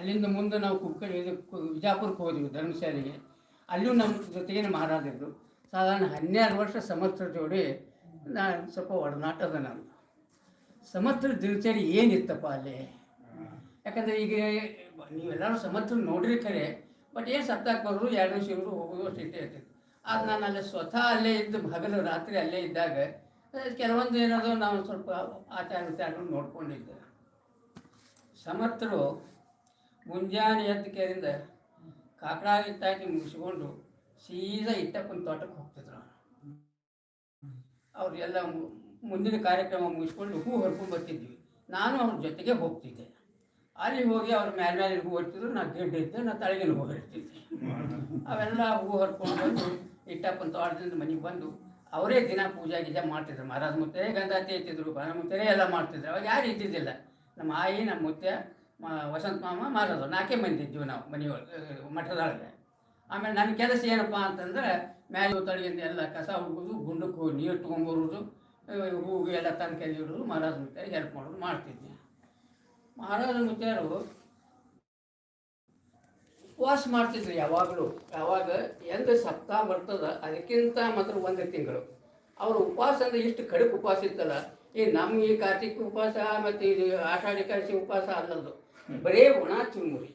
ಅಲ್ಲಿಂದ ಮುಂದೆ ನಾವು ಕುಕ್ಕಡಿ ವಿಜಾಪುರಕ್ಕೆ ಹೋದ್ವಿ ಧರ್ಮಶಾಲೆಗೆ. ಅಲ್ಲೂ ನಮ್ಮ ಜೊತೆಗಿನ ಮಹಾರಾಜರು. ಸಾಧಾರಣ ಹನ್ನೆರಡು ವರ್ಷ ಸಮಸ್ತ್ರ ಜೋಡಿ ನಾನು ಸ್ವಲ್ಪ ಒಡನಾಟದ ನಾನು. ಸಮಸ್ತ್ರ ದಿನಚರಿ ಏನಿತ್ತಪ್ಪ ಅಲ್ಲಿ? ಯಾಕಂದರೆ ಈಗ ನೀವೆಲ್ಲರೂ ಸಮರ್ಥ ನೋಡ್ರಿ ಖರೆ ಬಟ್ ಏನು ಸತ್ತಾಕ್ ಬರೋದು ಎರಡು ಶಿವರು ಹೋಗೋದು ಅಷ್ಟು ಇಟ್ಟೇ ಇರ್ತೈತೆ ಆದ್ರೆ ನಾನು ಅಲ್ಲೇ ಸ್ವತಃ ಅಲ್ಲೇ ಇದ್ದು ಹಗಲು ರಾತ್ರಿ ಅಲ್ಲೇ ಇದ್ದಾಗ ಕೆಲವೊಂದು ಏನಾದರೂ ನಾವು ಸ್ವಲ್ಪ ಆಚಾರ ವಿಚಾರಗಳು ನೋಡ್ಕೊಂಡಿದ್ದೆ. ಸಮರ್ಥರು ಮುಂಜಾನೆ ಎದ್ದ ಕೇರಿಂದ ಕಾಕಡಾಗಿ ಇತ್ತಾಗಿ ಮುಗಿಸ್ಕೊಂಡು ಸೀದಾ ಇಟ್ಟಪ್ಪನ ತೋಟಕ್ಕೆ ಹೋಗ್ತಿದ್ರು. ಅವ್ರು ಎಲ್ಲ ಮುಂದಿನ ಕಾರ್ಯಕ್ರಮ ಮುಗಿಸ್ಕೊಂಡು ಹೂ ಹರ್ಕೊಂಡು ಬರ್ತಿದ್ವಿ. ನಾನು ಅವ್ರ ಜೊತೆಗೆ ಹೋಗ್ತಿದ್ದೆ. ಅಲ್ಲಿ ಹೋಗಿ ಅವ್ರ ಮೇಲೆ ಮೇಲೆ ಹೂ ಹರ್ತಿದ್ರು, ನಾ ಗಿಡ್ಡ ಇದ್ದೆ, ನಾ ತಳಗಿನ ಹೂ ಹರ್ತಿದ್ದೆ. ಅವೆಲ್ಲ ಹೂ ಹರ್ಕೊಂಡು ಬಂದು ಇಟ್ಟಪ್ಪನ ತೋಟದಿಂದ ಮನೆಗೆ ಬಂದು ಅವರೇ ದಿನ ಪೂಜೆ ಗೀಜೆ ಮಾಡ್ತಿದ್ರು. ಮಹಾರಾಜ ಮುತ್ತೆ ಗಂಧಾತಿ ಇತ್ತಿದ್ರು ಬನ ಮುತ್ತೆ ಎಲ್ಲ ಮಾಡ್ತಿದ್ರು. ಅವಾಗ ಯಾರು ಇದ್ದಿದ್ದಿಲ್ಲ. ನಮ್ಮ ಆಯಿ, ನಮ್ಮ ಮುತ್ತೆ ವಸಂತ ಮಾಮ ಮಾರೋದು ನಾಲ್ಕೇ ಮಂದಿ ಇದ್ದೀವಿ ನಾವು ಮನೆಯೊಳಗೆ ಮಠದೊಳಗೆ. ಆಮೇಲೆ ನನ್ನ ಕೆಲಸ ಏನಪ್ಪ ಅಂತಂದ್ರೆ ಮ್ಯಾಲೆ ತಳಿಯಿಂದ ಎಲ್ಲ ಕಸ ಹುಡುಗೋದು, ಗುಂಡಕ್ಕೆ ನೀರು ತೊಗೊಂಬರೋದು ಹೂವು ಎಲ್ಲ ತನ್ನ ಕೈ ಇಡೋದು, ಮಹಾರಾಜ ಮುತ್ತೆ ಹೆಲ್ಪ್ ಮಾಡೋದು ಮಾಡ್ತಿದ್ದೆ. ಮಹಾರಾಜ ಮುತ್ತೆಯರು ಉಪವಾಸ ಮಾಡ್ತಿದ್ರು ಯಾವಾಗಲೂ. ಯಾವಾಗ? ಎಂದು ಸಪ್ತಾಹ ಬರ್ತದ, ಅದಕ್ಕಿಂತ ಮಾತ್ರ ಒಂದು ತಿಂಗಳು. ಅವರು ಉಪವಾಸ ಅಂದ್ರೆ ಇಷ್ಟು ಕಡಿಮೆ ಉಪವಾಸ ಇತ್ತಲ್ಲ. ಈ ನಮ್ಮ ಈ ಕಾರ್ತಿಕ ಉಪವಾಸ, ಮತ್ತು ಇದು ಆಷಾಢಿ ಕಾಶಿ ಉಪವಾಸ ಅಲ್ಲದು ಬರೇ ಒಣ ಚುರುಮುರಿ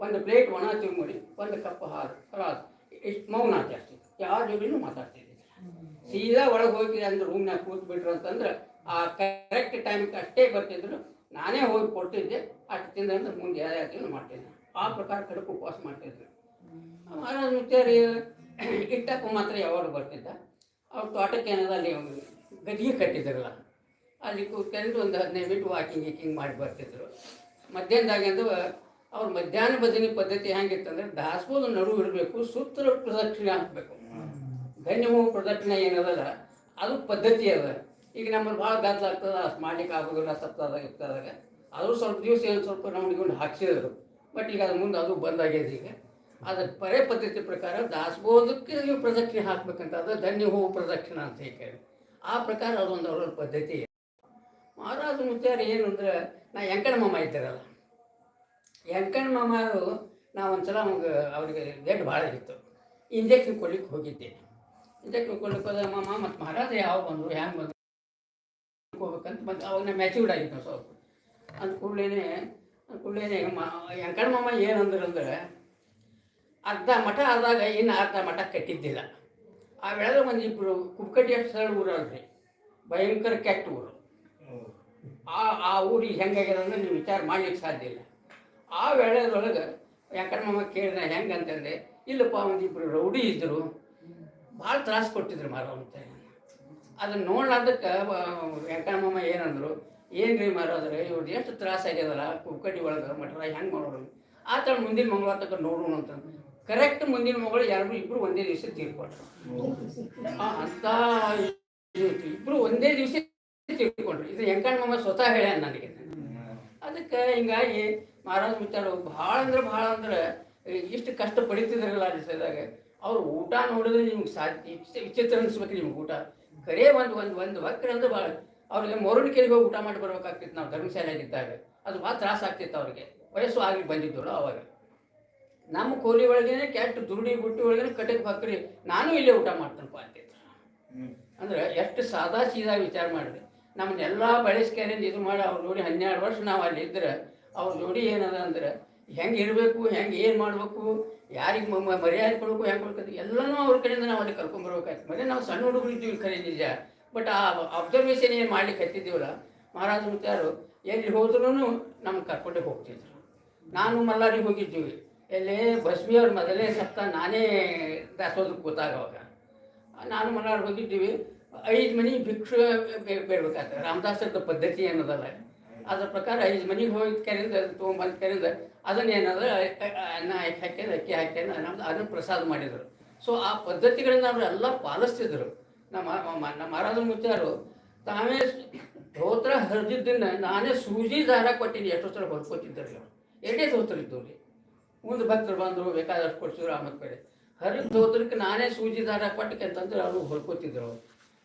ಒಂದು ಪ್ಲೇಟ್ ಒಣ ಚುರುಮುರಿ ಒಂದು ಕಪ್ ಹಾಲು ರಾತ್ ಮೌನ ಜಾಸ್ತಿ. ಯಾರ ಜೋಡಿನೂ ಮಾತಾಡ್ತಿದ್ದೆ. ಸೀದಾ ಒಳಗೆ ಹೋಗಿ ಅಂದ್ರೆ ರೂಮ್ನಾಗ ಕೂತ್ ಬಿಟ್ರು ಅಂತಂದ್ರೆ ಆ ಕರೆಕ್ಟ್ ಟೈಮ್ಗೆ ಅಷ್ಟೇ ಬರ್ತಿದ್ರು. ನಾನೇ ಹೋಗಿ ಕೊಡ್ತಿದ್ದೆ. ಅಷ್ಟು ತಿಂದ್ರೆ ಮುಂದೆ ಯಾವ್ಯಾವ ಮಾಡ್ತಿದ್ದೆ. ಆ ಪ್ರಕಾರ ಕಡುಕು ಉಪವಾಸ ಮಾಡ್ತಿದ್ರು ಮಹಾರಾಜ ಮುತ್ಯಾರಿ ಇಟ್ಟಪ್ಪ ಮಾತ್ರ ಯಾವಾಗ ಬರ್ತಿದ್ದ. ಅವ್ರ ತೋಟಕ್ಕೆ ಏನದ ಅಲ್ಲಿ ಗದಿಗೆ ಕಟ್ಟಿದ್ರಲ್ಲ. ಅಲ್ಲಿ ಕೂತ್ಕೊಂಡು ಒಂದು ಹದಿನೈದು ಮಿನಿಟ್ ವಾಕಿಂಗ್ ಗೀಕಿಂಗ್ ಮಾಡಿ ಬರ್ತಿದ್ರು. ಮಧ್ಯಾಹ್ನದಾಗಂದು ಅವ್ರ ಮಧ್ಯಾಹ್ನ ಭಜನೆ ಪದ್ಧತಿ ಹೆಂಗಿತ್ತಂದ್ರೆ ದಾಸೋದ ನಡು ಇರಬೇಕು ಸುತ್ತಲೂ ಪ್ರದಕ್ಷಿಣೆ ಹಾಕಬೇಕು. ಧನ್ಯವು ಪ್ರದಕ್ಷಿಣೆ ಏನದಲ್ಲ, ಅದು ಪದ್ಧತಿ ಅದ. ಈಗ ನಮ್ಮಲ್ಲಿ ಭಾಳ ಗಾತ್ರ ಆಗ್ತದೆ ಅಷ್ಟು ಮಾಡ್ಲಿಕ್ಕೆ ಆಗೋದಿಲ್ಲ ಸತ್ತದಾಗ ಇರ್ತದಾಗ. ಅದು ಸ್ವಲ್ಪ ದಿವಸ ಏನು ಸ್ವಲ್ಪ ರೌಂಡ್ಕೊಂಡು ಹಾಕ್ಸಿದ್ರು. ಬಟ್ ಈಗ ಅದು ಮುಂದೆ ಅದು ಬಂದಾಗ್ಯದ ಈಗ. ಅದ್ರ ಪರೇ ಪದ್ಧತಿ ಪ್ರಕಾರ ದಾಸಬೋಧಕ್ಕೆ ನೀವು ಪ್ರದಕ್ಷಿಣೆ ಹಾಕ್ಬೇಕಂತ ಅದು ಧನ್ಯ ಹೂವು ಪ್ರದಕ್ಷಿಣೆ ಅಂತ ಹೇಳಿ ಆ ಪ್ರಕಾರ ಅದೊಂದು ಅವ್ರ ಪದ್ಧತಿ. ಮಹಾರಾಜ ಮುತ್ತಾರ ಏನು ಅಂದ್ರೆ ನಾ ವೆಂಕಟಮ್ಮ ಮಾಮ ಇದ್ದಾರಲ್ಲ ಎಂಕಣ ಮಾಮಾರು ನಾವು ಒಂದ್ಸಲ ಅವಾಗ ಅವ್ರಿಗೆ ರೇಟ್ ಭಾಳ ಇತ್ತು. ಇಂಜೆಕ್ಷನ್ ಕೊಡ್ಲಿಕ್ಕೆ ಹೋಗಿದ್ದೆ. ಇಂಜೆಕ್ಷನ್ ಕೊಡ್ಲಿಕ್ಕೆ ಹೋದ ಮಾಮ ಮತ್ತು ಮಹಾರಾಜ ಯಾವ ಬಂದರು? ಹ್ಯಾಂಗೆ ಬಂದರು? ಹೋಗ್ಬೇಕಂತ ಬಂದು. ಅವಾಗ ನಾ ಮ್ಯಾಚೂರ್ಡ್ ಆಗಿತ್ತು ನಾವು ಸ್ವಲ್ಪ. ಅಂದ ಕೂಡಲೇ ಕೂಡಲೇ ಎಂಕಣ ಮಾಮ ಏನಂದ್ರೆ ಅಂದ್ರೆ ಅರ್ಧ ಮಠ ಆದಾಗ ಇನ್ನು ಅರ್ಧ ಮಠ ಕಟ್ಟಿದ್ದಿಲ್ಲ. ಆ ವೇಳೆ ಒಂದು ಇಬ್ಬರು ಕುಕ್ಕಟ್ಟಿ ಅಷ್ಟು ಸರಳ ಊರಲ್ರಿ. ಭಯಂಕರ ಕೆಟ್ಟ ಊರು. ಆ ಆ ಊರಿಗೆ ಹೆಂಗಾಗ್ಯದ ಅಂದ್ರೆ ನೀವು ವಿಚಾರ ಮಾಡ್ಲಿಕ್ಕೆ ಸಾಧ್ಯ ಇಲ್ಲ. ಆ ವೇಳೆದೊಳಗೆ ಯಾಕಂದ್ರೆ ಮಾಮ ಕೇಳಿದ ಹೆಂಗೆ ಅಂತಂದ್ರೆ ಇಲ್ಲಪ್ಪ ಒಂದಿಬ್ಬರು ರೌಡಿ ಇದ್ದರು ಭಾಳ ತ್ರಾಸ ಕೊಟ್ಟಿದ್ರು ಮಾರವಂತ ಅದನ್ನು ನೋಡ್ಲಾರ್ದಕ್ಕೆ ವೆಂಕಟಮ್ಮಮ್ಮ ಏನಂದ್ರು ಏನು ರೀ ಮಾರೋದ್ರೆ ಇವ್ರದ್ದು ಎಷ್ಟು ತ್ರಾಸ ಆಗ್ಯದಲ್ಲ ಕುಕ್ಕಟ್ಟಿ ಒಳಗೆ ಮಟ್ರ ಹೆಂಗೆ ಮಾಡೋರು ಆ ಥರ ಮುಂದಿನ ಮಂಗಳವಾರ ತಕ್ಕ ನೋಡೋಣ ಅಂತ. ಕರೆಕ್ಟ್ ಮುಂದಿನ ಮಗಳು ಎರಡು ಇಬ್ಬರು ಒಂದೇ ದಿವಸ ತೀರ್ಕೊಂಡ್ರು. ಆ, ಅಂತ ಇಬ್ಬರು ಒಂದೇ ದಿವಸ ತೀರ್ಕೊಂಡ್ರು. ಇದು ವೆಂಕಟಮ್ಮಮ್ಮ ಸ್ವತಃ ಹೇಳ್ಯಾನ ನನಗೆ. ಅದಕ್ಕೆ ಹಿಂಗಾಗಿ ಮಹಾರಾಜ ಮಿತ್ರರು ಭಾಳ ಅಂದ್ರೆ ಭಾಳ ಅಂದ್ರೆ ಇಷ್ಟು ಕಷ್ಟ ಪಡಿತಿದ್ರಲ್ಲ ಆ ದಿವಸದಾಗ. ಅವ್ರು ಊಟ ನೋಡಿದ್ರೆ ನಿಮ್ಗೆ ಸಾಧ್ಯ ವಿಚಿ- ವಿಚಿತ್ರ ಅನ್ಸ್ಬೇಕು ನಿಮ್ಗೆ ಊಟ. ಕರೆ ಒಂದು ಒಂದು ಒಂದು ವಕ್ರ ಅಂದ್ರೆ ಭಾಳ ಅವ್ರಿಗೆ ಮೊರಣಿಕೆಗೆ ಹೋಗಿ ಊಟ ಮಾಡಿ ಬರ್ಬೇಕಾಗ್ತಿತ್ತು ನಾವು ಧರ್ಮಶಾಲೆಯಾಗಿದ್ದಾಗ ಅದು ಭಾಳ ತ್ರಾಸ ಆಗ್ತಿತ್ತು ಅವ್ರಿಗೆ. ವಯಸ್ಸು ಆಗಲಿ ಬಂದಿದ್ದಳು ಅವಾಗ. ನಮ್ಮ ಕೋಲಿ ಒಳಗೇನೆ ಕೆಟ್ಟ ದುರುಡಿ ಬುಟ್ಟಿ ಒಳಗೇನೆ ಕಟಕ್ ಬಕ್ರಿ ನಾನು ಇಲ್ಲೇ ಊಟ ಮಾಡ್ತೇನಪ್ಪ ಅಂತಿದ್ರು. ಅಂದ್ರೆ ಎಷ್ಟು ಸಾದಾ ಸೀದಾ ವಿಚಾರ ಮಾಡಿದೆ ನಮ್ಮನ್ನೆಲ್ಲ ಬೆಳೆಸ್ಕೇರಿಂದ ಇದು ಮಾಡಿ ಅವ್ರು ನೋಡಿ ಹನ್ನೆರಡು ವರ್ಷ ನಾವು ಅಲ್ಲಿ ಇದ್ರೆ ಅವ್ರ ಜೋಡಿ ಏನದ ಅಂದ್ರೆ, ಹೆಂಗೆ ಇರಬೇಕು, ಹೆಂಗೆ ಏನು ಮಾಡಬೇಕು, ಯಾರಿಗೆ ಮರ್ಯಾದೆ ಕೊಡಬೇಕು, ಹೆಂಗೆ ಕೊಡ್ಬೇಕು ಎಲ್ಲನೂ ಅವ್ರ ಕಡೆಯಿಂದ ನಾವು ಅಲ್ಲಿ ಕರ್ಕೊಂಬರ್ಬೇಕಾಯ್ತು ಮತ್ತೆ ನಾವು ಸಣ್ಣ ಹುಡುಗರು ಇದ್ದೀವಿ ಖರೆ ನಿಜ. ಬಟ್ ಆ ಅಬ್ಸರ್ವೇಷನ್ ಏನು ಮಾಡ್ಲಿಕ್ಕೆ ಹತ್ತಿದ್ದೀವಲ್ಲ, ಮಹಾರಾಜ ಮುತ್ತಾರು ಎಲ್ಲಿ ಹೋದ್ರೂ ನಮ್ಗೆ ಕರ್ಕೊಂಡೇ ಹೋಗ್ತಿದ್ರು. ನಾನು ಮಲ್ಲಾರಿಗೆ ಹೋಗಿದ್ದೀವಿ ಎಲ್ಲಿ ಬಸ್ಮಿಯವ್ರ ಮೊದಲೇ ಸಪ್ತ, ನಾನೇ ದಾಸೋದಕ್ಕೆ ಗೊತ್ತಾಗವಾಗ. ನಾನು ಮಲ್ಲಾರಿಗೆ ಹೋಗಿದ್ದೀವಿ ಐದು ಮನೆ ಭಿಕ್ಷು ಬೇಡಬೇಕಾಗ್ತದೆ. ರಾಮದಾಸರದ ಪದ್ಧತಿ ಏನದಲ್ಲ. ಅದ್ರ ಪ್ರಕಾರ ಐದು ಮನೆಗೆ ಹೋಗಿ ಕರೆಯಿಂದ ತೊಗೊಂಬಂದು ಕರೆಯಿಂದ ಅದನ್ನ ಅನ್ನ ಅನ್ನ ಹಾಕ್ಯಂದು ಅಕ್ಕಿ ಹಾಕ್ಯಂದು ನಮ್ದು ಅದನ್ನು ಪ್ರಸಾದ ಮಾಡಿದರು. ಸೊ ಆ ಪದ್ಧತಿಗಳನ್ನ ಅವರು ಎಲ್ಲ ಪಾಲಿಸ್ತಿದ್ರು. ನಮ್ಮ ನಮ್ಮ ಮಹಾರಾಜ ಮುತ್ಯಾರು ತಾವೇ ಧೋತ್ರ ಹರಿದಿದ್ದನ್ನು ನಾನೇ ಸೂಜಿ ದಾರ ಕೊಟ್ಟಿನಿ. ಎಷ್ಟೋ ಸಲ ಹೊಲ್ಕೊತಿದ್ದರು ಎರಡೇ ಧೋತ್ರ ಇದ್ದವು ರೀ ಮುಂದೆ ಭಕ್ತರು ಬಂದರು, ಬೇಕಾದಷ್ಟು ಕೊಡ್ಸಿದ್ರು, ಆಮೇಲೆ ಕಡೆ. ಹರಿದ ಧೋತ್ರಕ್ಕೆ ನಾನೇ ಸೂಜಿ ದಾರ ಕೊಟ್ಟಕ್ಕೆ ಅಂತಂದ್ರೆ ಅವರು ಹೊಲ್ಕೋತಿದ್ರು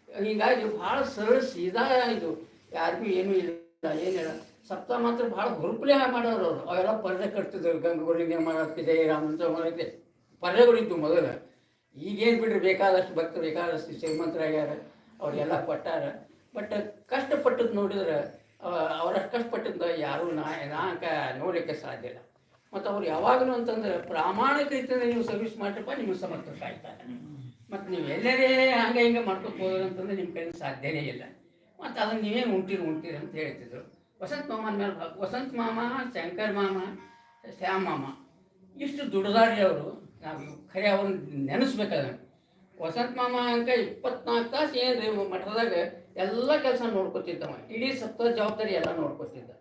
ಹೀಗಾಗಿ ಭಾಳ ಸರಳ, ಸೀದಾ ಇದು. ಯಾರಿಗೂ ಏನೂ ಇಲ್ಲ. ಏನಿಲ್ಲ ಸಪ್ತ ಮಾತ್ರ ಭಾಳ ಹಾಗೆ ಮಾಡೋರು ಅವರು. ಅವೆಲ್ಲ ಪರ್ದೆ ಕಟ್ತಿದ್ರು ಮಾಡಿದೆ ರಾಮಚಂದ್ರ ಮಾಡೈತೆ ಪರ್ದೆಗಳಿದ್ದು ಮೊದಲು. ಈಗೇನು ಬಿಡ್ರಿ, ಬೇಕಾದಷ್ಟು ಭಕ್ತರು, ಬೇಕಾದಷ್ಟು ಶ್ರೀಮಂತರಾಗ್ಯಾರ ಅವರಿಗೆಲ್ಲ ಕೊಟ್ಟಾರ. ಬಟ್ ಕಷ್ಟಪಟ್ಟದ್ದು ನೋಡಿದ್ರೆ ಅವರಷ್ಟು ಕಷ್ಟಪಟ್ಟಿದ್ದ ಯಾರೂ ನಾ ನಾಕ ನೋಡಲಿಕ್ಕೆ ಸಾಧ್ಯ ಇಲ್ಲ. ಮತ್ತು ಅವ್ರು ಯಾವಾಗಲೂ ಅಂತಂದ್ರೆ, ಪ್ರಾಮಾಣಿಕ ರೀತಿಯಿಂದ ನೀವು ಸರ್ವಿಸ್ ಮಾಡ್ರಪ್ಪ, ನಿಮಗೆ ಸಮರ್ಥ ಕಾಯ್ತಾರೆ ಮತ್ತು ನೀವು ಎಲ್ಲರೇ ಹಂಗೆ ಹಿಂಗೆ ಮಾಡ್ಕೊಂಡು ಅಂತಂದ್ರೆ ನಿಮ್ಮ ಕೈಯಿಂದ ಸಾಧ್ಯನೇ ಇಲ್ಲ. ಮತ್ತು ಅದನ್ನು ನೀವೇನು ಉಂಟಿರಿ ಉಂಟಿರಿ ಅಂತ ಹೇಳ್ತಿದ್ರು. ವಸಂತ ಮಾಮನ ಮೇಲೆ ವಸಂತ ಮಾಮ, ಶಂಕರ್ ಮಾಮ, ಶ್ಯಾಮ್ ಮಾಮ, ಇಷ್ಟು ದುಡ್ದಾರಿ ಅವರು. ನಾವು ಖರೆ ಅವ್ರನ್ನ ನೆನೆಸ್ಬೇಕಾದ್ರೆ ವಸಂತ ಮಾಮ ಅಂಕ ಇಪ್ಪತ್ನಾಲ್ಕು ತಾಸು ಏನು ರೀ ಮಠದಾಗ ಎಲ್ಲ ಕೆಲಸ ನೋಡ್ಕೊತಿದ್ದವ ಇಡೀ ಸಪ್ತ ಜವಾಬ್ದಾರಿ ಎಲ್ಲ ನೋಡ್ಕೊತಿದ್ದ.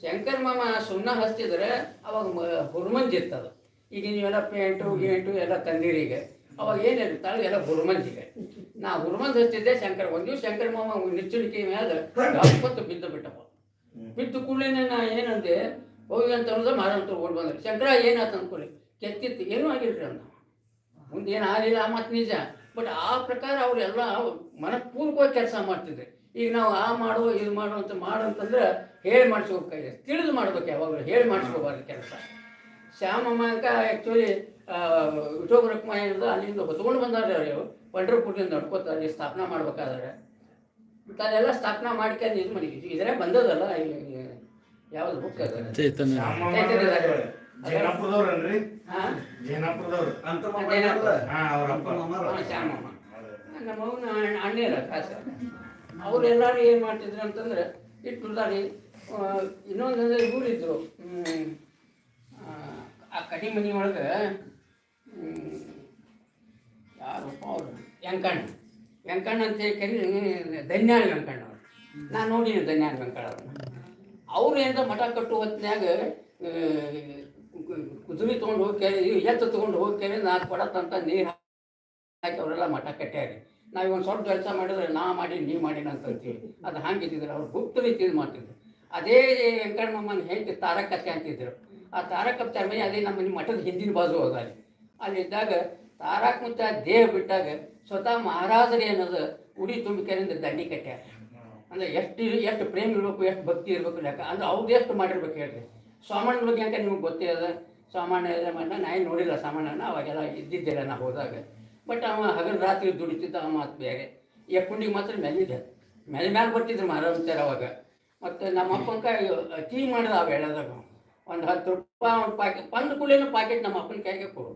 ಶಂಕರ್ ಮಾಮ ಸುಣ್ಣ ಹಚ್ತಿದ್ರೆ ಅವಾಗ ಮ- ಹುರ್ಮಂಜಿ ಇರ್ತದ ಈಗ ನೀವೆಲ್ಲ ಪೇಂಟು, ಗೇಂಟು ಎಲ್ಲ ತಂದಿರಿ ಈಗ. ಅವಾಗ ಏನಿರ್ತಾರೆ ಎಲ್ಲ ಹುರ್ಮಂಜಿಗೆ ನಾ ಹುರ್ಮಂಜ್ ಹಚ್ಚಿದ್ದೆ ಶಂಕರ ಒಂದು ದಿವ್ಸ ಶಂಕರ್ ಮಾಮ ನಿಚ್ಚುಣಿಕೆ ಮೇಲೆ ಗಾಪತ್ತು ಬಿದ್ದು ಬಿಟ್ಟಪ್ಪ. ಬಿದ್ದು ಕೂಡಲೇ ನಾ ಏನಂದೆ ಹೋಗಿ ಅಂತ ಅನ್ನೋದು ಮಾರಂತ ಓಡ್ ಬಂದ್ರೆ ಶಂಕರ ಏನಾಯ್ತು ಅನ್ಕೊಳ್ಳಿ ಕೆತ್ತಿತ್ತು ಏನೂ ಆಗಿಲ್ರಿ ಅಂದ ಮುಂದೆ ಏನು ಆಗಲಿಲ್ಲ ಮಾತು ನಿಜ. ಬಟ್ ಆ ಪ್ರಕಾರ ಅವರೆಲ್ಲ ಮನಪೂರ್ವಕವಾಗಿ ಕೆಲಸ ಮಾಡ್ತಿದ್ರು. ಈಗ ನಾವು ಆ ಮಾಡು ಇದು ಮಾಡು ಅಂತ ಮಾಡು ಅಂತಂದ್ರೆ ಹೇಳಿ ಮಾಡಿಸ್ಬೇಕಾಗಿದೆ ತಿಳಿದು ಮಾಡ್ಬೇಕು ಯಾವಾಗಲೂ ಹೇಳಿ ಮಾಡಿಸ್ಕೋಬಾರ್ದು ಕೆಲಸ. ಅಂತ ಆ್ಯಕ್ಚುಲಿ ವಿಠೋಬರಕ್ಕಮ್ಮ ಏನಿದೆ ಅಲ್ಲಿಂದ ಹೊತ್ಕೊಂಡು ಬಂದಾರೆ ಅವರು. ಪಂಡ್ರಪುರದಿಂದ ನಡ್ಕೋತ ಅಲ್ಲಿ ಸ್ಥಾಪನಾ ಮಾಡ್ಬೇಕಾದ್ರೆ. ಅದೆಲ್ಲ ಸ್ಥಾಪನಾ ಮಾಡ್ಕೊಂಡು ಇದು ಮಾಡಿ ಇದ್ರೆ ಬಂದದಲ್ಲ ಯಾವ್ದು ಬುಕ್ ಅದ? ಚೈತನ್ಯ ಜೇನಪುರದವ್ರನ್ರಿ ಜೇನಪುರದವ್ರು ಅಂತ ಶ್ಯಾಮಮ್ಮ. ನಮ್ಮ ಅವನ ಅಣ್ಣೇರ ಕಾಸ. ಅವರೆಲ್ಲರೂ ಏನು ಮಾಡ್ತಿದ್ರು ಅಂತಂದ್ರೆ ಇಟ್ಟುದಾರಿ ಇನ್ನೊಂದಂದ್ರೆ ಇವರಿದ್ರು ಆ ಕಟಿ ಮನಿ ಒಳಗೆ ಯಾರಪ್ಪ ಅವರು ವೆಂಕಣ್ಣ. ವೆಂಕಣ್ಣ ಅಂತ ಹೇಳಿ ಕರಿ ಧನ್ಯಾನ್ ವೆಂಕಣ್ಣ ಅವರು. ನಾನು ನೋಡಿನಿ ಧನ್ಯಾನ್ ವೆಂಕಣ್ಣ ಅವರು ಅವ್ರು ಏನಂದ್ರೆ ಮಠ ಕಟ್ಟುವ ಹೊತ್ತಿನಾಗ ಕುದುರೆ ತೊಗೊಂಡು ಹೋಗಿ ಎತ್ತು ತೊಗೊಂಡು ಹೋಗಿ ಕೇಳಿ ನಾಲ್ಕು ಕೊಡತ್ತಂತ ನೀರು ಹಾಕಿ ಅವರೆಲ್ಲ ಮಠ ಕಟ್ಟ್ಯಾರಿ ನಾವು ಒಂದು ಸ್ವಲ್ಪ ಕೆಲಸ ಮಾಡಿದ್ರೆ ನಾ ಮಾಡಿ ನೀ ಮಾಡಿ ಅಂತ ಅಂತೀವಿ ಅದು ಹಂಗಿದ್ದಿದ್ರು ಅವ್ರು ಗುಪ್ತ ರೀತಿಯಲ್ಲಿ ಮಾಡ್ತಿದ್ರು ಅದೇ ವೆಂಕಣ್ಣಮ್ಮನ ಹೆಂಡತಿ ತಾರಕತ್ತೆ ಅಂತಿದ್ರು. ಆ ತಾರಕತ್ತೆ ಮನೆ ಅದೇ ನಮ್ಮ ಮಠದ ಹಿಂದಿನ ಬಾಜು ಹೋದ ಅಲ್ಲಿ ಅಲ್ಲಿದ್ದಾಗ ತಾರಕ್ ಕುಂತ ದೇಹ ಬಿಟ್ಟಾಗ ಸ್ವತಃ ಮಹಾರಾಜರು ಏನದು ಉಡಿ ತುಂಬಿಕೆಯಿಂದ ದಂಡಿ ಕಟ್ಟ್ಯಾರ ಅಂದ್ರೆ ಎಷ್ಟು ಎಷ್ಟು ಪ್ರೇಮ ಇರಬೇಕು, ಎಷ್ಟು ಭಕ್ತಿ ಇರಬೇಕು ಲೆಕ್ಕ. ಅಂದ್ರೆ ಅವ್ರು ಎಷ್ಟು ಮಾಡಿರ್ಬೇಕು ಹೇಳ್ರಿ. ಸಾಮಾನ್ಯ ಬಗ್ಗೆ ಅಂತ ನಿಮ್ಗೆ ಗೊತ್ತೇ ಅದ. ಸಾಮಾನ್ಯ ಎಲ್ಲ ಮಾಡಿ ನಾ ಏನು ನೋಡಿಲ್ಲ ಸಾಮಾನ್ಯನ, ಅವಾಗೆಲ್ಲ ಇದ್ದಿದ್ದಿಲ್ಲ ನಾ ಹೋದಾಗ. ಬಟ್ ಅವ ಹಗಲು ರಾತ್ರಿ ದುಡಿತಿದ್ದ ಅವ ಮಾತು ಬೇರೆ. ಯಕ್ಕುಂಡಿಗೆ ಮಾತ್ರ ಮೆಲ್ಲಿದೆ. ಮೆಲ್ ಮ್ಯಾಲೆ ಬರ್ತಿದ್ರು ಮಹಾರಾಜರು ಅವಾಗ. ಮತ್ತು ನಮ್ಮ ಅಪ್ಪನ ಕೈ ಟೀ ಮಾಡಿದ ಅವ ಹೇಳದಾಗ ಒಂದು ಹತ್ತು ರೂಪಾಯಿ ಪಾಕೆಟ್ ಬಂದ ಕೂಡ ಪಾಕೆಟ್ ನಮ್ಮ ಅಪ್ಪನ ಕೈಗೆ ಕೊಡು.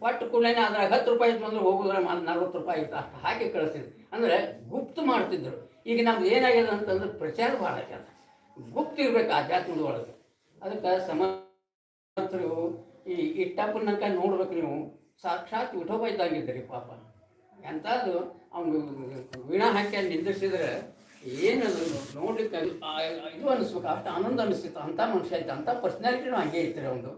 ಒಟ್ಟು ಕೂಡಲೇ ಅದ್ರ ಹತ್ತು ರೂಪಾಯಿ ಇತ್ತು ಅಂದ್ರೆ ಹೋಗುದ್ರೆ ನಲ್ವತ್ತು ರೂಪಾಯಿ ಇತ್ತು ಅಷ್ಟು ಹಾಕಿ ಕಳಿಸ್ತಿದ್ರು ಅಂದರೆ ಗುಪ್ತ ಮಾಡ್ತಿದ್ರು. ಈಗ ನಮ್ಗೆ ಏನಾಗಿದೆ ಅಂತಂದ್ರೆ ಪ್ರಚಾರ ಭಾಳ ಆಗ್ಯದ. ಗುಪ್ತ ಇರ್ಬೇಕು ಆಧ್ಯಾತ್ಮದ ಒಳಗೆ. ಅದಕ್ಕೆ ಸಮರ್ಥರು ಈ ಇಟ್ಟಪ್ಪನಂಕ ನೋಡ್ಬೇಕು ನೀವು. ಸಾಕ್ಷಾತ್ ವಿಠೋಬ ಇದ್ದಂಗಿದ್ರಿ ಪಾಪ. ಎಂಥದ್ದು ಅವನು ವೀಣಾ ಹಾಕಿ ನಿಂದಿಸಿದ್ರೆ ಏನದು ನೋಡ್ಲಿಕ್ಕೆ ಇದು ಅನಿಸ್ಬೇಕು. ಅಷ್ಟು ಆನಂದ ಅನಿಸ್ತಿತ್ತು. ಅಂಥ ಮನುಷ್ಯ ಇತ್ತು ಅಂಥ ಪರ್ಸ್ನಾಲಿಟಿನೂ ಹಂಗೆ ರೀ ಅವನು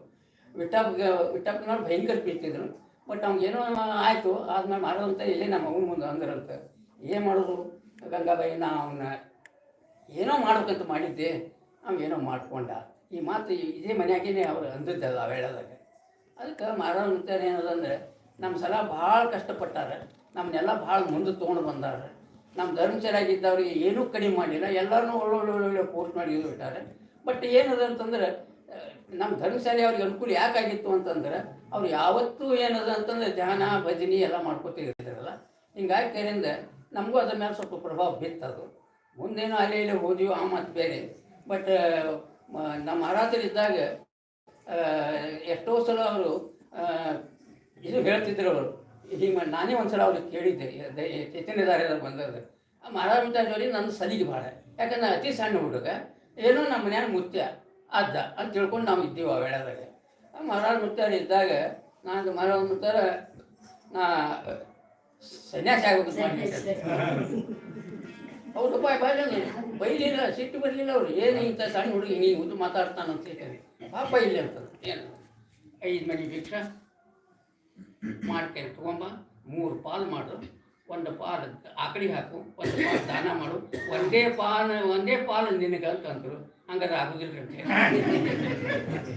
ವಿಠಪ್ಗೆ ವಿಠಪ್ಪನವ್ರು ಭಯಂಕರ ಪ್ರೀತಿದ್ರು ಬಟ್ ಅವ್ನಿಗೇನೋ ಆಯಿತು, ಆದ್ಮೇಲೆ ಮಾಡೋದಂತ ಇಲ್ಲಿ ನಮ್ಮ ಅವನ ಮುಂದೆ ಅಂದ್ರಂತ ಏನು ಮಾಡೋದು? ಗಂಗಾಬಾಯಿ ನಾ ಅವನ್ನ ಏನೋ ಮಾಡ್ಬೇಕಂತ ಮಾಡಿದ್ದೆ. ಏನೋ ಮಾಡ್ಕೊಂಡ. ಈ ಮಾತು ಇದೇ ಮನೆಯಾಗೇ ಅವ್ರು ಅಂದಿದ್ದಲ್ಲ ಆ ಅದಕ್ಕೆ ಮಾರಾಟ ಮುತ್ತಾರೆ ಏನದಂದ್ರೆ ನಮ್ಮ ಸಲ ಭಾಳ ಕಷ್ಟಪಟ್ಟಾರೆ. ನಮ್ಮನ್ನೆಲ್ಲ ಭಾಳ ಮುಂದೆ ತೊಗೊಂಡು ಬಂದಾರೆ. ನಮ್ಮ ಧರ್ಮಚರಾಗಿದ್ದವ್ರಿಗೆ ಏನೂ ಕಡಿಮೆ ಮಾಡಿಲ್ಲ ಎಲ್ಲರನ್ನೂ ಒಳ್ಳೊಳ್ಳೆ ಒಳ್ಳೊಳ್ಳೆ ಪೋಸ್ಟ್ ಮಾಡಿ ಇದು ಬಿಟ್ಟಾರೆ. ಬಟ್ ಏನದ ಅಂತಂದ್ರೆ ನಮ್ಮ ಧರ್ಮಶಾಲೆ ಅವ್ರಿಗೆ ಅನುಕೂಲ ಯಾಕಾಗಿತ್ತು ಅಂತಂದ್ರೆ, ಅವ್ರು ಯಾವತ್ತೂ ಏನದ ಅಂತಂದ್ರೆ ಧ್ಯಾನ, ಭಜನೆ ಎಲ್ಲ ಮಾಡ್ಕೊತಿರ್ತಾರಲ್ಲ ಹಿಂಗಾಗಿ ಕೇರಿಂದ ನಮಗೂ ಅದ್ರ ಮೇಲೆ ಸ್ವಲ್ಪ ಪ್ರಭಾವ ಬಿತ್ತದು ಮುಂದೇನು ಅಲ್ಲಿ ಇಲ್ಲಿ ಓದಿವು ಆ ಮತ್ತು ಬೇರೆ. ಬಟ್ ನಮ್ಮ ಆರಾಧನೆ ಇದ್ದಾಗ ಎಷ್ಟೋ ಸಲ ಅವರು ಇದು ಹೇಳ್ತಿದ್ರು ಅವರು. ಹೀಗೆ ನಾನೇ ಒಂದ್ಸಲ ಅವ್ರಿಗೆ ಕೇಳಿದ್ದೆ ಚೈತನ್ಯದಾರ ಬಂದದ್ದು. ಮಹಾರಾಜ ಮುತ್ತಾಜಿ ನನ್ನ ಸಲಿಗೆ ಭಾಳ. ಯಾಕಂದ್ರೆ ಅತಿ ಸಣ್ಣ ಹುಡುಗ, ಏನೋ ನಮ್ಮ ಮನ್ಯಾಗ ಮುತ್ಯ. ಅದ್ದ ಅಂತ ತಿಳ್ಕೊಂಡು ನಾವು ಇದ್ದೀವಿ ಆ ವೇಳೆದಾಗ ಮಹಾರಾಜ ಮುತ್ತಾರ ಇದ್ದಾಗ ನಾನು ಮಹಾರಾಜ ಮುತ್ತಾರ ನಾ ಸನ್ಯಾಸಿ ಆಗ್ಬೇಕು ಅವ್ರು ಬಾಯ್ ಬಾಯ್ಲಿ ಬೈಲಿಲ್ಲ, ಸಿಟ್ಟು ಬರಲಿಲ್ಲ ಅವ್ರು. ಏನು ಇಂಥ ಸಣ್ಣ ಹುಡುಗಿ ಹಿಂಗೆ ಉದ್ದು ಮಾತಾಡ್ತಾನಂತ ಹೇಳ್ತಾರೆ. ಪಾಪ ಇಲ್ಲ ಅಂತ ಏನು? ಐದು ಮನೆ ಭಿಕ್ಷ. ಮಾಡ್ಕೊಂಡು ತಗೊಂಬ. ಮೂರು ಪಾಲು ಮಾಡು. ಒಂದು ಪಾಲು ಆಕಳಿ ಹಾಕು, ಒಂದು ಪಾಲು ದಾನ ಮಾಡು. ಒಂದೇ ಪಾಲು ಒಂದೇ ಪಾಲು ನಿನಗೆ ಅಂತ ಅಂದರು. ಹಂಗಾದ್ರೆ ಆಗೋದಿಲ್ಲ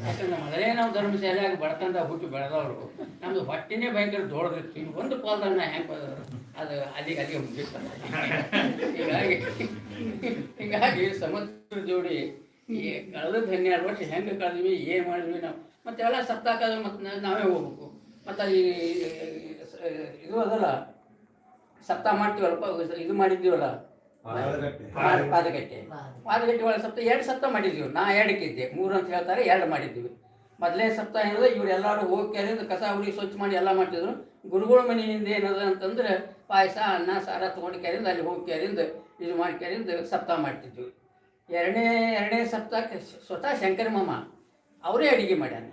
ಯಾಕಂದ್ರೆ ಮೊದಲೇ ನಾವು ಧರ್ಮಶಾಲೆಯಾಗಿ ಬಡತಂದ ಹುಟ್ಟು ಬೆಳೆದವರು. ನಮ್ದು ಹೊಟ್ಟಿನೇ ಭಯಂಕರ ದೊಡ್ಡದಿತ್ತು. ಇನ್ನು ಒಂದು ಪಾಲ್ದಾಗ ದಾನ ಹೆಂಗೆ ಅದು ಅಲ್ಲಿಗೆ ಅಲ್ಲಿಗೆ ಮುಗಿಸ್ತಾರೆ ಹೀಗಾಗಿ ಹೀಗಾಗಿ ಸಮುದ್ರ ಜೋಡಿ ಈ ಕಳೆದದ್ದು ಹನ್ನೆರಡು ವರ್ಷ ಹೆಂಗೆ ಕಳೆದ್ವಿ, ಏನು ಮಾಡಿದ್ವಿ ನಾವು. ಮತ್ತೆ ಸತ್ತಾಕ ಮತ್ತು ನಾವೇ ಹೋಗ್ಬೇಕು. ಮತ್ತು ಈ ಇದು ಅದಲ್ಲ ಸಪ್ತ ಮಾಡ್ತೀವಲ್ಲಪ್ಪ ಇದು ಮಾಡಿದ್ದೀವಲ್ಲ? ಪಾದಗಟ್ಟೆ. ಪಾದ- ಪಾದಗಟ್ಟೆ ಒಳಗೆ ಸಪ್ತ ಎರಡು ಸಪ್ತ ಮಾಡಿದ್ದೀವಿ. ನಾ ಎರಡಕ್ಕಿದ್ದೆ ಮೂರು ಅಂತ ಹೇಳ್ತಾರೆ ಎರಡು ಮಾಡಿದ್ದೀವಿ. ಮೊದಲೇ ಸಪ್ತಾಹ ಇವ್ರು ಇವರೆಲ್ಲರೂ ಹೋಗಿ ಕಸ ಹುಡಿ ಸ್ವಚ್ಛ ಮಾಡಿ ಎಲ್ಲ ಮಾಡ್ತಿದ್ರು. ಗುರುಗಳ ಮನೆಯಿಂದ ಏನದ ಅಂತಂದ್ರೆ ಪಾಯಸ ಅನ್ನ ಸಾರ ತೊಗೊಂಡು ಕೆರೆಯಿಂದ ಅಲ್ಲಿ ಹೋಗಿ ಕೆರೆಯಿಂದ ಇದು ಮಾಡಿ ಕೆರೆಯಿಂದ ಸಪ್ತಾಹ ಮಾಡ್ತಿದ್ವಿ. ಎರಡನೇ ಎರಡನೇ ಸಪ್ತಾಹಕ್ಕೆ ಸ್ವತಃ ಶಂಕರ ಮಾಮ ಅವರೇ ಅಡಿಗೆ ಮಾಡ್ಯಾನ.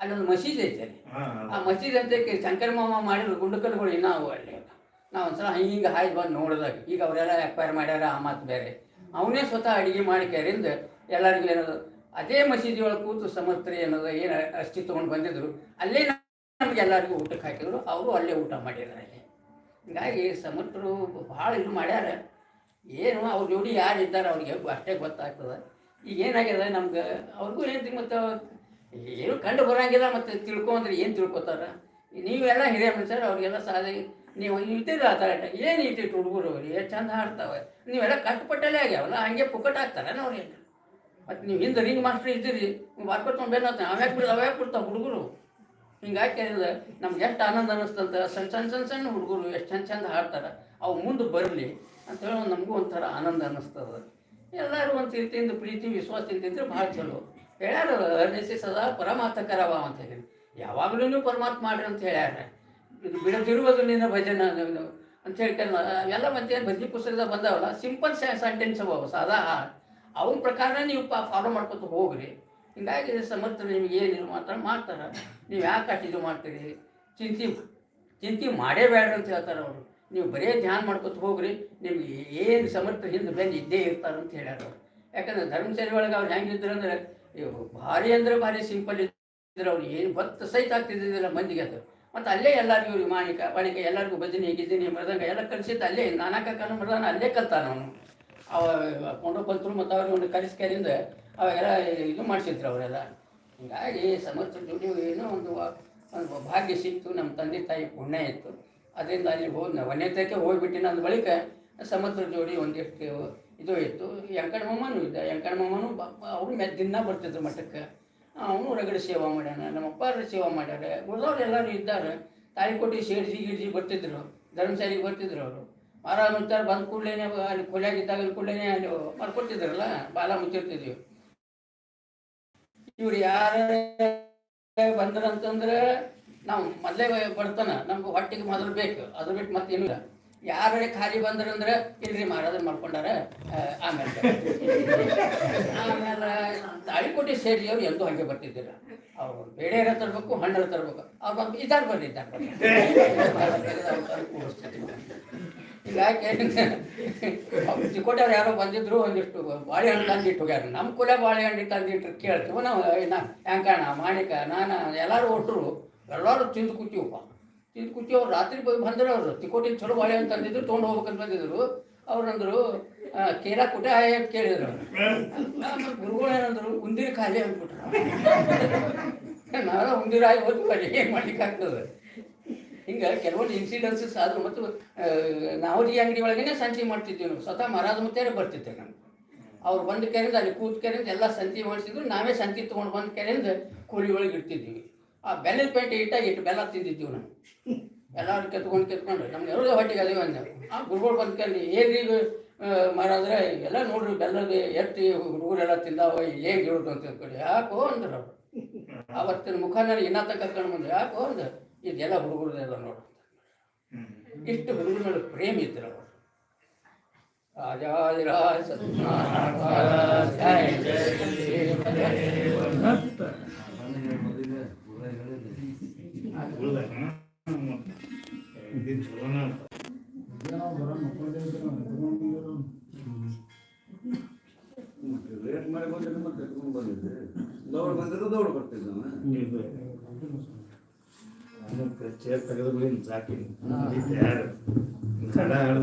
ಅಲ್ಲೊಂದು ಮಸೀದಿ ಐತೆ ಆ ಮಸೀದಿ ಅಂತ ಶಂಕರ ಮಾಮ ಮಾಡಿದ್ರು ಗುಂಡುಕಲ್ಗಳು ಇನ್ನೂ ಅಲ್ಲಿ. ನಾವು ಒಂದ್ಸಲ ಹಿಂಗೆ ಹಾಯ್ ಬಂದು ನೋಡಿದಾಗ ಈಗ ಅವರೆಲ್ಲ ಎಕ್ವೈರ್ ಮಾಡ್ಯಾರ, ಆ ಮಾತು ಬೇರೆ. ಅವನೇ ಸ್ವತಃ ಅಡಿಗೆ ಮಾಡಿ ಕೆರೆಯಿಂದ ಎಲ್ಲರಿಗೂ ಏನದು, ಅದೇ ಮಸೀದಿ ಒಳಗೆ ಕೂತು ಸಮರ್ಥರಿ ಅನ್ನೋದು ಏನು ಅಷ್ಟಿ ತೊಗೊಂಡು ಬಂದಿದ್ರು, ಅಲ್ಲೇ ನಮ್ಗೆ ಎಲ್ಲರಿಗೂ ಊಟಕ್ಕೆ ಹಾಕಿದ್ರು, ಅವರು ಅಲ್ಲೇ ಊಟ ಮಾಡಿದ್ದಾರೆ ಅಲ್ಲಿ. ಹಿಂಗಾಗಿ ಸಮರ್ಥರು ಭಾಳ ಇದು ಮಾಡ್ಯಾರ. ಏನು, ಅವ್ರ ಜೋಡಿ ಯಾರು ಇದ್ದಾರೆ ಅವ್ರಿಗೆ ಅಷ್ಟೇ ಗೊತ್ತಾಗ್ತದೆ. ಈಗ ಏನಾಗಿದೆ ನಮ್ಗೆ, ಅವ್ರಿಗೂ ಏನು ಮತ್ತು, ಏನು ಕಂಡು ಬರೋಂಗಿಲ್ಲ ಮತ್ತು ತಿಳ್ಕೊಂಡ್ರೆ ಏನು ತಿಳ್ಕೊತಾರ? ನೀವೆಲ್ಲ ಹಿರಿಯ ಮನುಷ್ಯರು, ಅವ್ರಿಗೆಲ್ಲ ಸಾಧಿ ನೀವು ಇದ್ದೀರ ಆ ಥರ ಏನು ಇಟ್ಟಿಟ್ಟು ಹುಡುಗರು ಎಷ್ಟು ಚಂದ ಹಾಡ್ತಾವೆ? ನೀವೆಲ್ಲ ಕಷ್ಟಪಟ್ಟಲ್ಲೇ ಆಗ್ಯಾವಲ್ಲ, ಹಂಗೆ ಪುಕ್ಕಟ್ ಹಾಕ್ತಾರೆ ಅವ್ರಿಗೆ ಮತ್ತು ನೀವು ಹಿಂದೆ ರಿಂಗ್ ಮಾಸ್ಟರ್ ಇದ್ದೀರಿ, ನೀವು ಬರ್ಕೊತ್ಕೊಂಡು ಬೇಡ ಅವ್ಯಾಕೆ ಬಿಡ್ದು ಅವ್ಯಾಕೆ ಬಿಡ್ತಾವೆ ಹುಡುಗರು? ಹಿಂಗಾಗಿ ಕೇಳಿದ್ರೆ ನಮ್ಗೆ ಎಷ್ಟು ಆನಂದ ಅನ್ನಿಸ್ತಂತ ಸಣ್ಣ ಸಣ್ಣ ಸಣ್ಣ ಸಣ್ಣ ಹುಡುಗರು ಎಷ್ಟು ಚಂದ ಚಂದ ಹಾಡ್ತಾರೆ, ಅವು ಮುಂದೆ ಬರಲಿ ಅಂತೇಳಿ ನಮಗೂ ಒಂಥರ ಆನಂದ ಅನ್ನಿಸ್ತದೆ ಎಲ್ಲರೂ ಒಂದು ರೀತಿಯಿಂದ ಪ್ರೀತಿ, ವಿಶ್ವಾಸ ತಿಂತಿದ್ರೆ ಭಾಳ ಚಲೋ. ಹೇಳ್ಯಾರ ಅರ್ಣಿಸಿ ಸದಾ ಪರಮಾತ್ಮ ಕರವ ಅಂತ ಹೇಳಿ. ಯಾವಾಗಲೂ ಪರಮಾತ್ಮ ಮಾಡ್ರಿ ಅಂತ ಹೇಳ್ಯಾರ. ಇದು ಬಿಡದಿರುವುದು ನಿನ್ನ ಭಜನ ಅಂತ ಹೇಳ್ಕೊಂಡು ಎಲ್ಲ ಮತ್ತೆ ಭಜನೆ ಪುಸ್ತಕದಾಗ ಬಂದಾವಲ್ಲ ಸಿಂಪಲ್ ಸೆಂಟೆನ್ಸ್ ಅವ ಸಾದಾ. ಅವನ ಪ್ರಕಾರ ನೀವು ಫಾಲೋ ಮಾಡ್ಕೊತ ಹೋಗ್ರಿ. ಹಿಂಗಾಗಿ ಸಮರ್ಥರು ನಿಮ್ಗೆ ಏನು ಮಾತ್ರ ಮಾಡ್ತಾರೆ. ನೀವು ಯಾಕೆ ಅಷ್ಟು ಇದು ಮಾಡ್ತೀರಿ? ಚಿಂತೆ ಚಿಂತೆ ಮಾಡೇ ಬೇಡ್ರಿ ಅಂತ ಹೇಳ್ತಾರೆ ಅವರು. ನೀವು ಬರೇ ಧ್ಯಾನ ಮಾಡ್ಕೊತ ಹೋಗ್ರಿ. ನಿಮ್ಗೆ ಏನು ಸಮರ್ಥ ಹಿಂದೆ ಬೆನ್ನು ಇದ್ದೇ ಇರ್ತಾರೆ ಅಂತ ಹೇಳ್ಯಾರ ಅವ್ರು. ಯಾಕಂದ್ರೆ ಧರ್ಮಶಾಲೆ ಒಳಗೆ ಅವ್ರು ಹೆಂಗಿದ್ರು ಅಂದ್ರೆ ಭಾರಿ ಅಂದ್ರೆ ಭಾರಿ ಸಿಂಪಲ್ ಇದ್ರೆ ಅವ್ರು. ಏನು ಭತ್ತ ಸಹಿತ ಆಗ್ತಿದ್ದಿಲ್ಲ ಮಂದಿಗೆ ಅದು. ಮತ್ತು ಅಲ್ಲೇ ಎಲ್ಲರಿಗೂ ಮಾಣಿಕ ಬಾಣಿಕ ಎಲ್ಲರಿಗೂ ಭಜನೆ, ಗಿಜನೆ, ಮೃದಂಗ ಎಲ್ಲ ಕಲಿಸಿದ್ದು ಅಲ್ಲೇ. ನಾನಕ ಮೃದಂಗ ಅಲ್ಲೇ ಕಲ್ತಾನ ಅವನು. ಅವ ಬಂತರು ಮತ್ತು ಅವ್ರಿಗೆ ಕಲಿಸ್ಕರಿಂದ ಅವಾಗೆಲ್ಲ ಇದು ಮಾಡಿಸಿದ್ರು ಅವರೆಲ್ಲ. ಹೀಗಾಗಿ ಸಮರ್ಥ ಏನೋ ಒಂದು ಒಂದು ಭಾಗ್ಯ ಸಿಕ್ತು, ನಮ್ಮ ತಂದೆ ತಾಯಿ ಪುಣ್ಯ ಇತ್ತು. ಅದರಿಂದ ಅಲ್ಲಿ ಹೋದ ವನ್ಯತೆಗೆ ಹೋಗಿಬಿಟ್ಟಿನ ಅಂದ ಬಳಿಕ ಸಮುದ್ರ ಜೋಡಿ ಒಂದಿಷ್ಟು ಇದು ಇತ್ತು. ಎಂಕಣ್ಮಮ್ಮನೂ ಮಾಮನೂ ಇದ್ದ ಎಂಕಣ್ಮಮ್ಮನೂ ಮಾಮನು ಅವರು ಮೆದ್ ದಿನ ಬರ್ತಿದ್ರು ಮಠಕ್ಕೆ. ಅವನು ಹೊರಗಡೆ ಸೇವಾ ಮಾಡ್ಯಾನ, ನಮ್ಮ ಅಪ್ಪಾರ ಸೇವಾ ಮಾಡ್ಯಾರ. ಉಳಿದವ್ರು ಎಲ್ಲರೂ ಇದ್ದಾರೆ. ಕೊಟ್ಟಿ ಸೇರಿಸಿ ಗಿಡಿಸಿ ಬರ್ತಿದ್ರು. ಧರ್ಮಶಾಲೆಗೆ ಬರ್ತಿದ್ರು ಅವರು. ಮಾರ ಮುಚ್ಚಾರ ಬಂದ ಕೂಡಲೇ ಅಲ್ಲಿ ಕೊಲೆಯಾಗಿದ್ದಾಗ ಕೂಡಲೇ ಅಲ್ಲಿ ಮಾಡ್ಕೊಡ್ತಿದ್ರಲ್ಲ ಬಾಲ ಮುಚ್ಚಿರ್ತಿದ್ವಿ. ಇವ್ರು ಯಾರ ಬಂದ್ರಂತಂದ್ರೆ ನಾವು ಮೊದಲೇ ಬರ್ತಾನ, ನಮ್ಗೆ ಹೊಟ್ಟಿಗೆ ಮೊದಲು ಬೇಕು. ಅದ್ರ ಬಿಟ್ಟು ಮತ್ತೆ ಏನಿಲ್ಲ ಯಾರೇ ಖಾಲಿ ಬಂದ್ರಂದ್ರೆ ಇಲ್ರಿ ಮಾರಾದ್ರೆ ಮಾಡ್ಕೊಂಡಾರ ಆಮೇಲೆ ಆಮೇಲೆ. ಆಮೇಲೆ ಸೇರಿ ಅವ್ರು ಎಂದೂ ಹಾಗೆ ಬರ್ತಿದ್ದಿಲ್ಲ. ಅವ್ರು ಬೇಡ ತರಬೇಕು ಹಣ್ಣರ ತರಬೇಕು. ಅವ್ರು ಬಂದು ಇದಾರ ಬರ್ರಿ ಇದಾರ ಯಾರೋ ಬಂದಿದ್ರು, ಒಂದಿಷ್ಟು ಬಾಳೆಹಣ್ಣು ತಂದಿಟ್ಟು ಹೋಗ್ಯಾರ. ನಮ್ಮ ಕುಲ ಬಾಳೆಹಣ್ಣು ತಂದಿಟ್ಟು ಕೇಳ್ತೀವಿ ನಾವು ನಾ ಯಂಕಣ್ಣ ಮಾಣಿಕ, ನಾನು, ಎಲ್ಲರೂ ಒಟ್ಟರು ಎಲ್ಲರೂ ತಿಂದು ಕೂತೀವಪ್ಪ. ತಿಂದು ಕುತ್ತಿ ಅವ್ರು ರಾತ್ರಿ ಬಂದ್ರೆ ಅವರು. ತಿಕೋಟಿ ಚಲೋ ಬಾಳೆ ಅಂತ ಅಂದಿದ್ರು ತೊಗೊಂಡು ಹೋಗ್ಬೇಕಂತ ಬಂದಿದ್ರು. ಅವ್ರಂದ್ರು ಆ, ಕೇರ ಕುಟ ಅಂತ ಕೇಳಿದ್ರು. ಗುರುಗಳು ಏನಂದ್ರು ಉಂದಿರಿ ಖಾಲಿ ಅಂದ್ಬಿಟ್ರು. ನಾವೆಲ್ಲ ಉಂದಿರಾಗಿ ಹೋದ್ ಅಲ್ಲಿ ಏನು ಮಾಡ್ಲಿಕ್ಕೆ ಆಗ್ತದೆ. ಹಿಂಗೆ ಕೆಲವೊಂದು ಇನ್ಸಿಡೆನ್ಸಸ್ ಆದ್ರು ಮತ್ತು ನಾವರಿಗೆ ಅಂಗಡಿ ಒಳಗೇನೆ ಸಂಚಿ ಮಾಡ್ತಿದ್ವಿ ನಾವು. ಸ್ವತಃ ಮರಾದ ಮುತ್ತೇನೆ ಬರ್ತಿದ್ದೆ ನಾನು ಅವ್ರು ಬಂದ ಕೆರೆಯಿಂದ ಅಲ್ಲಿ ಕೂತ್ ಕೆರೆಯಿಂದ ಎಲ್ಲ ಸಂತಿ ಮಾಡಿಸಿದ್ರು. ನಾವೇ ಸಂತಿ ತೊಗೊಂಡು ಬಂದ ಕೆರೆಯಿಂದ ಕೋಳಿ ಒಳಗೆ ಇಡ್ತಿದ್ವಿ ಆ ಬೆಲ್ಲದ ಪೇಟೆ ಇಟ್ಟಾಗ ಇಟ್ಟು ಬೆಲ್ಲ ತಿಂದಿದ್ದೀವಿ ನಾವು ಎಲ್ಲರೂ ಕೆತ್ಕೊಂಡು ಕೆತ್ಕೊಂಡು ನಮ್ಗೆ ಎರಡು ಹೊಟ್ಟಿಗೆ ಅದೇ ಒಂದು ಆ ಗುರುಗಳು ಬಂದ್ಕೊಂಡು ಹೇಗ್ರಿ ಮಾರಾದ್ರೆ ಎಲ್ಲ ನೋಡ್ರಿ ಬೆಲ್ಲದ ಎತ್ತಿ ಹುಡುಗರೆಲ್ಲ ತಿಂದಾವ ಹೇಗೆ ಹೇಳೋದು ಅಂತ ಹೇಳ್ಕೊಳ್ಳಿ ಯಾಕೋ ಅಂದ್ರೆ ಅವರು ಅವತ್ತಿನ ಮುಖ ನನಗೆ ಇನ್ನ ತನಕ ಬಂದ್ರೆ ಬಂದು ಯಾಕೋ ಅಂದ್ರೆ ಇದೆಲ್ಲ ಹುಡುಗರದೆಲ್ಲ ನೋಡು ಇಷ್ಟು ಹುಡುಗರ ಮೇಲೆ ಪ್ರೇಮ ಇದ್ರು ಅವರು ರಾಜಾದಿರಾಜ ಅದಕ್ಕೆ ಚೇರ್ ತೆಗೆದು ಬಿಡಿ ಸಾಕಿ ಯಾರು ಕಡ ಹಾಡು